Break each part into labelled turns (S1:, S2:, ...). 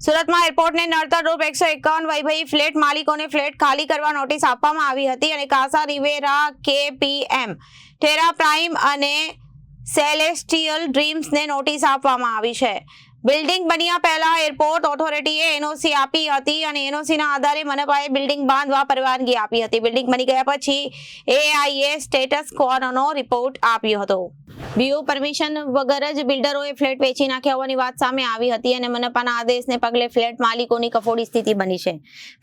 S1: સુરતમાં એરપોર્ટને નડતર રૂપ એકસો એકાવન વૈભવી ફ્લેટ માલિકોને ફ્લેટ ખાલી કરવા નોટિસ આપવામાં આવી હતી અને Casa Riviera KPM Terra Prime અને સેલેસ્ટિયલ ડ્રીમ્સને નોટિસ આપવામાં આવી છે. બિલ્ડિંગ બન્યા પહેલા એરપોર્ટ ઓથોરિટીએ એનઓસી આપી હતી અને એનઓસીના આધારે મનપાએ બિલ્ડિંગ બાંધવા પરવાનગી આપી હતી. બિલ્ડિંગ બની ગયા પછી એઆઈએ સ્ટેટસ ક્વોનો રિપોર્ટ આપ્યો હતો. બીયુ પરમિશન વગર જ બિલ્ડરોએ ફ્લેટ વેચી નાખ્યા હોવાની વાત સામે આવી હતી અને મનપાના આદેશને પગલે ફ્લેટ માલિકોની કફોડી સ્થિતિ બની છે.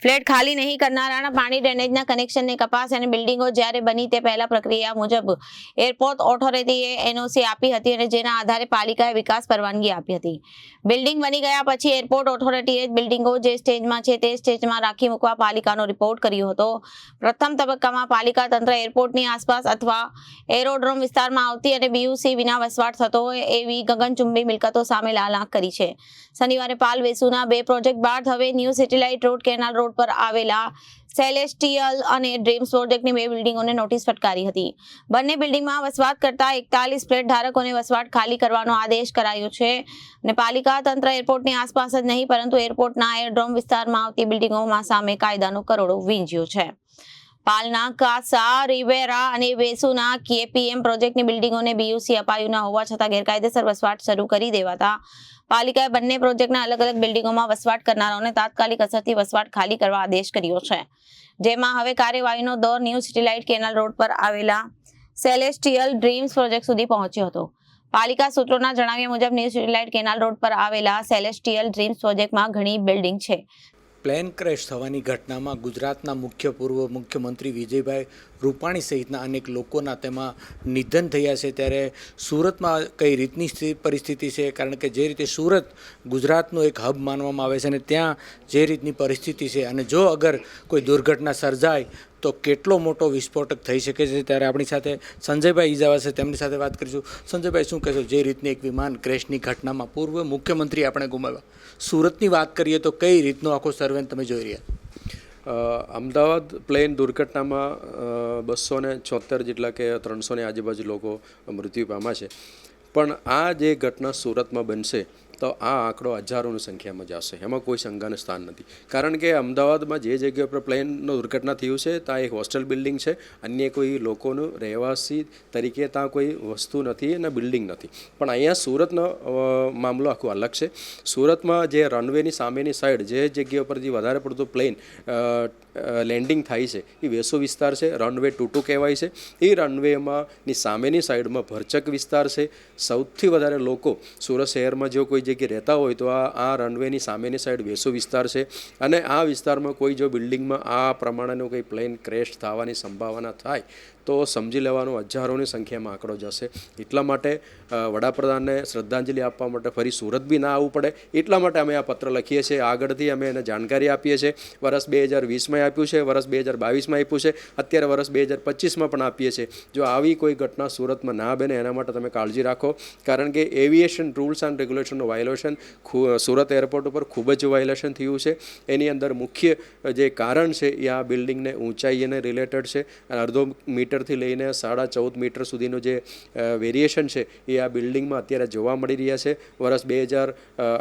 S1: ફ્લેટ ખાલી નહીં કરનારાના પાણી ડ્રેનેજના કનેક્શનને કપાસ અને બિલ્ડિંગો જ્યારે બની તે પહેલા પ્રક્રિયા મુજબ એરપોર્ટ ઓથોરિટીએ એનઓસી આપી હતી અને જેના આધારે પાલિકાએ વિકાસ પરવાનગી આપી હતી. બિલ્ડિંગ બની ગયા પછી એરપોર્ટ ઓથોરિટીએ બિલ્ડિંગો જે સ્ટેજમાં છે તે સ્ટેજમાં રાખી મૂકવા પાલિકાનો રિપોર્ટ કર્યો હતો. પ્રથમ તબક્કામાં પાલિકા તંત્ર એરપોર્ટની આસપાસ અથવા એરોડ્રોમ વિસ્તારમાં આવતી અને બીયુસી વિના વસવાટ થતો હોય એવી ગગનચુંબી મિલકતો સામે લાલ આંખ કરી છે. શનિવારે પાલ વેસુના બે પ્રોજેક્ટ બાદ હવે new satellite road, canal road પર આવેલા સેલેસ્ટિયલ અને ડ્રીમ્સ પ્રોજેક્ટની બે બિલ્ડિંગોને નોટિસ ફટકારી હતી. બંને બિલ્ડિંગમાં વસવાટ કરતા એકતાલીસ ફ્લેટ ધારકોને વસવાટ ખાલી કરવાનો આદેશ કરાયો છે અને પાલિકા તંત્ર એરપોર્ટની આસપાસ જ નહીં, પરંતુ એરપોર્ટના એરડ્રોમ વિસ્તારમાં આવતી બિલ્ડિંગોમાં સામે કાયદાનો કરોડો વીંજ્યો છે. પાલના, કાસા, રિવેરા અને વેસુના કેપીએમ પ્રોજેક્ટની બિલ્ડિંગોને બીયુસી અપાયું ન હોવા છતાં ગેરકાયદેસર વસવાટ શરૂ કરી દેવાતા. પાલિકાએ બંને પ્રોજેક્ટના અલગ અલગ બિલ્ડિંગોમાં વસવાટ કરનારાઓને તાત્કાલિક અસરથી વસવાટ ખાલી કરવા આદેશ કર્યો છે. જેમાં હવે કાર્યવાહીનો દોર ન્યૂ સિટીલાઇટ કેનાલ રોડ પર આવેલા સેલેસ્ટિયલ ડ્રીમ્સ પ્રોજેક્ટ સુધી પહોંચ્યો હતો. પાલિકા સૂત્રોના જણાવ્યા મુજબ ન્યૂ સિટીલાઇટ કેનાલ રોડ પર આવેલા સેલેસ્ટિયલ ડ્રીમ્સ પ્રોજેક્ટમાં ઘણી બિલ્ડિંગ છે.
S2: પ્લેન ક્રેશ થવાની ઘટનામાં ગુજરાતના મુખ્ય પૂર્વ મુખ્યમંત્રી વિજયભાઈ રૂપાણી સહિતના અનેક લોકોના તેમાં નિધન થયા છે. ત્યારે સુરતમાં કઈ રીતની પરિસ્થિતિ છે? કારણ કે જે રીતે સુરત ગુજરાતનો એક હબ માનવામાં આવે છે અને ત્યાં જે રીતની પરિસ્થિતિ છે અને જો અગર કોઈ દુર્ઘટના સર્જાય તો કેટલો મોટો વિસ્ફોટક થઈ શકે છે ત્યારે આપણી સાથે સંજયભાઈ ઈજાવા છે, તેમની સાથે વાત કરીશું. સંજયભાઈ, શું કહેશો? જે રીતની એક વિમાન ક્રેશની ઘટનામાં પૂર્વ મુખ્યમંત્રી આપણે ગુમાવ્યા. સુરતની વાત કરીએ તો કઈ રીતનો આખો સર્વે તમે જોઈ રહ્યા?
S3: અમદાવાદ પ્લેન દુર્ઘટનામાં બસો ને છોતેર જેટલા કે ત્રણસો ને આજુબાજુ લોકો મૃત્યુ પામ્યા છે. પણ આ જે ઘટના સુરતમાં બનશે તો આ આંકડો હજારોની સંખ્યામાં જશે એમાં કોઈ શંકાનું સ્થાન નથી. કારણ કે અમદાવાદમાં જે જગ્યા પર પ્લેનનો દુર્ઘટના થયું છે, ત્યાં એક હોસ્ટેલ બિલ્ડિંગ છે. અન્ય કોઈ લોકોનું રહેવાસી તરીકે ત્યાં કોઈ વસ્તુ નથી અને બિલ્ડિંગ નથી. પણ અહીંયા સુરતનો મામલો આખો અલગ છે. સુરતમાં જે રનવેની સામેની સાઈડ જે જગ્યા પર જે વધારે પડતું પ્લેન લેન્ડિંગ થાય છે, એ વેસો વિસ્તાર છે, રનવે ટુ કહેવાય છે. એ રનવેમાં ની સામેની સાઈડમાં ભરચક વિસ્તાર છે. સૌથી વધારે લોકો સુરત શહેરમાં જો કોઈ જગ્યાએ રહેતા હોય તો આ આ રનવેની સામેની સાઈડ વેસો વિસ્તાર છે. અને આ વિસ્તારમાં કોઈ જો બિલ્ડિંગમાં આ પ્રમાણેનું કોઈ પ્લેન ક્રેશ થવાની સંભાવના થાય, તો સમજી લેવાનું હજારોની સંખ્યામાં આંકડો જશે. એટલા માટે વડાપ્રધાનને શ્રદ્ધાંજલિ આપવા માટે ફરી સુરત બી ના આવવું પડે. એટલા માટે અમે આ પત્ર લખીએ છીએ. આગળથી અમે એને જાણકારી આપીએ છીએ. વર્ષ બે હજાર વીસમાં આપ્યું છે વર્ષ બે હજાર બાવીસમાં આપ્યું છે. અત્યારે વર્ષ બે હજાર પચીસમાં પણ આપીએ છીએ. જો આવી કોઈ ઘટના સુરતમાં ના બને, એના માટે તમે કાળજી રાખો. કારણ કે એવિએશન રૂલ્સ એન્ડ રેગ્યુલેશનનું વાયોલેશન સુરત એરપોર્ટ ઉપર ખૂબ જ વાયોલેશન થયું છે. એની અંદર મુખ્ય જે કારણ છે એ આ બિલ્ડિંગને ઊંચાઈને રિલેટેડ છે. અને અડધો મીટરથી લઈને સાડા ચૌદ મીટર સુધીનું જે વેરિએશન છે એ આ બિલ્ડિંગમાં અત્યારે જોવા મળી રહ્યા છે. વર્ષ બે હજાર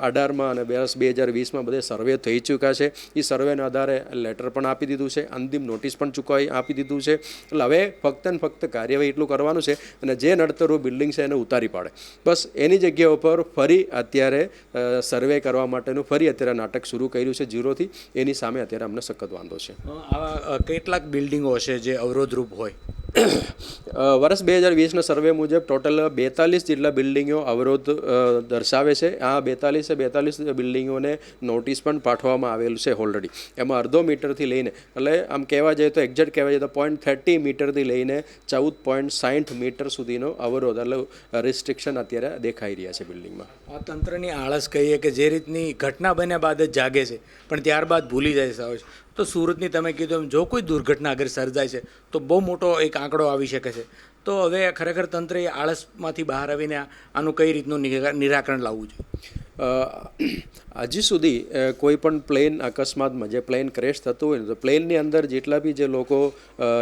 S3: અઢારમાં અને વર્ષ બે હજાર વીસમાં બધે સર્વે થઈ ચૂક્યા છે. એ સર્વેના આધારે લેટર પણ આપી દીધું છે. અંતિમ નોટિસ પણ ચૂકવાઈ આપી દીધું છે. એટલે હવે ફક્ત ને ફક્ત કાર્યવાહી એટલું કરવાનું છે અને જે નડતરું બિલ્ડિંગ છે એને ઉતારી પાડે. બસ એની જગ્યા ઉપર ફરી અત્યારે અ, સર્વે કરવા માટેનું ફરી અત્યારે નાટક શરૂ કર્યું છે ઝીરોથી એની સામે અત્યારે અમને સખત વાંધો છે.
S2: કેટલાક બિલ્ડિંગો છે જે અવરોધરૂપ હોય?
S3: વર્ષ બે હજાર વીસના સર્વે મુજબ ટોટલ બેતાલીસ જેટલા બિલ્ડિંગો અવરોધ દર્શાવે છે. આ બેતાલીસે બેતાલીસ બિલ્ડિંગોને નોટિસ પણ પાઠવવામાં આવેલું છે ઓલરેડી એમાં અડધો મીટરથી લઈને, એટલે આમ કહેવા જઈએ તો એક્ઝેક્ટ કહેવા જઈએ તો પોઈન્ટ થર્ટી મીટરથી લઈને ચૌદ પોઈન્ટ સાઠ મીટર સુધીનો અવરોધ, એટલે રિસ્ટ્રિક્શન અત્યારે દેખાઈ રહ્યા છે બિલ્ડિંગમાં
S2: આ તંત્રની આળસ કહીએ કે જે રીતની ઘટના બન્યા બાદ જ જાગે છે, પણ ત્યારબાદ ભૂલી જાય છે તો સુરતની તમે કીધું એમ, જો કોઈ દુર્ઘટના અગર સર્જાય છે, તો બહુ મોટો એક આંકડો આવી શકે છે. તો હવે ખરેખર તંત્રએ આળસમાંથી બહાર આવીને આનું કઈ રીતનું નિરાકરણ લાવવું જોઈએ?
S3: હજી સુધી કોઈ પણ પ્લેન અકસ્માતમાં જે પ્લેન ક્રેશ થતું હોય ને, તો પ્લેનની અંદર જેટલા બી જે લોકો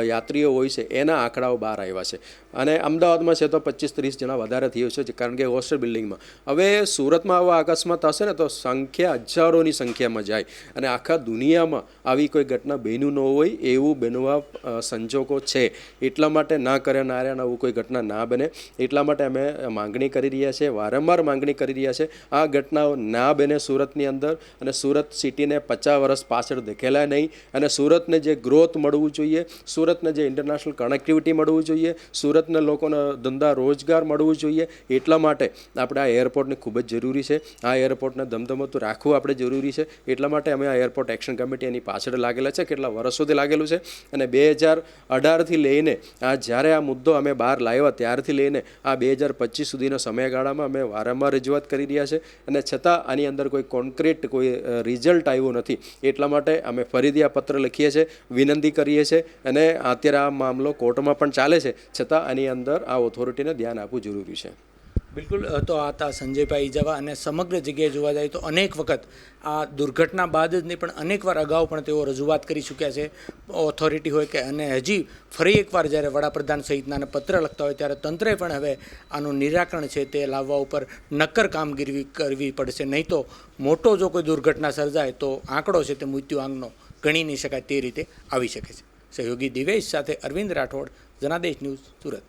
S3: યાત્રીઓ હોય છે, એના આંકડાઓ બહાર આવ્યા છે. અને અમદાવાદમાં છે તો પચીસ ત્રીસ જણા વધારે થયો છે કારણ કે હોસ્ટેલ બિલ્ડિંગમાં. હવે સુરતમાં આવા અકસ્માત થશે ને, તો સંખ્યા હજારોની સંખ્યામાં જાય. અને આખા દુનિયામાં આવી કોઈ ઘટના બન્યું ન હોય, એવું બનવા સંજોગો છે. એટલા માટે ના કરે નારાયણ આવું કોઈ ઘટના ના બને. એટલા માટે અમે માંગણી કરી રહ્યા છીએ વારંવાર માંગણી કરી રહ્યા છે. આ ઘટનાઓ ના બને સુરતની અંદર અને સુરત સિટીને પચાસ વર્ષ પાછળ દેખેલા નહીં. અને સુરતને જે ગ્રોથ મળવું જોઈએ, સુરતને જે ઇન્ટરનેશનલ કનેક્ટિવિટી મળવું જોઈએ, સુરતને લોકોને ધંધા રોજગાર મળવું જોઈએ, એટલા માટે આપણે આ એરપોર્ટની ખૂબ જ જરૂરી છે. આ એરપોર્ટને ધમધમતું રાખવું આપણે જરૂરી છે. એટલા માટે અમે આ એરપોર્ટ એક્શન કમિટી એની પાછળ લાગેલા છે, કેટલા વર્ષોથી લાગેલું છે. અને બે હજાર અઢારથી લઈને આ જ્યારે આ મુદ્દો અમે બહાર લાવ્યા, ત્યારથી લઈને આ બે હજાર પચીસ સુધીના સમયગાળામાં અમે વારંવાર રજૂઆત કરી રહ્યા છે. અને છતાં આની અંદર કોઈ કોન્ક્રીટ કોઈ રિઝલ્ટ આવ્યું નથી. એટલા માટે અમે ફરીથી આ પત્ર લખીએ છીએ, વિનંતી કરીએ છીએ અને અત્યારે આ મામલો કોર્ટમાં પણ ચાલે છે. છતાં આની અંદર આ ઓથોરિટીને ધ્યાન આપવું જરૂરી છે.
S2: બિલકુલ તો આ હતા સંજયભાઈ ઇજાવા અને સમગ્ર જગ્યાએ જોવા જાય તો અનેક વખત આ દુર્ઘટના બાદ જ નહીં, પણ અનેકવાર અગાઉ પણ તેઓ રજૂઆત કરી ચૂક્યા છે ઓથોરિટી હોય કે, અને હજી ફરી એકવાર જ્યારે વડાપ્રધાન સહિતનાને પત્ર લખતા હોય ત્યારે તંત્રે પણ હવે આનું નિરાકરણ છે તે લાવવા ઉપર નક્કર કામગીરી કરવી પડશે. નહીં તો મોટો જો કોઈ દુર્ઘટના સર્જાય તો આંકડો છે તે મૃત્યુઆંકનો ગણી નહીં શકાય તે રીતે આવી શકે છે. સહયોગી દિવેશ સાથે અરવિંદ રાઠોડ, જનાદેશ ન્યૂઝ સુરત.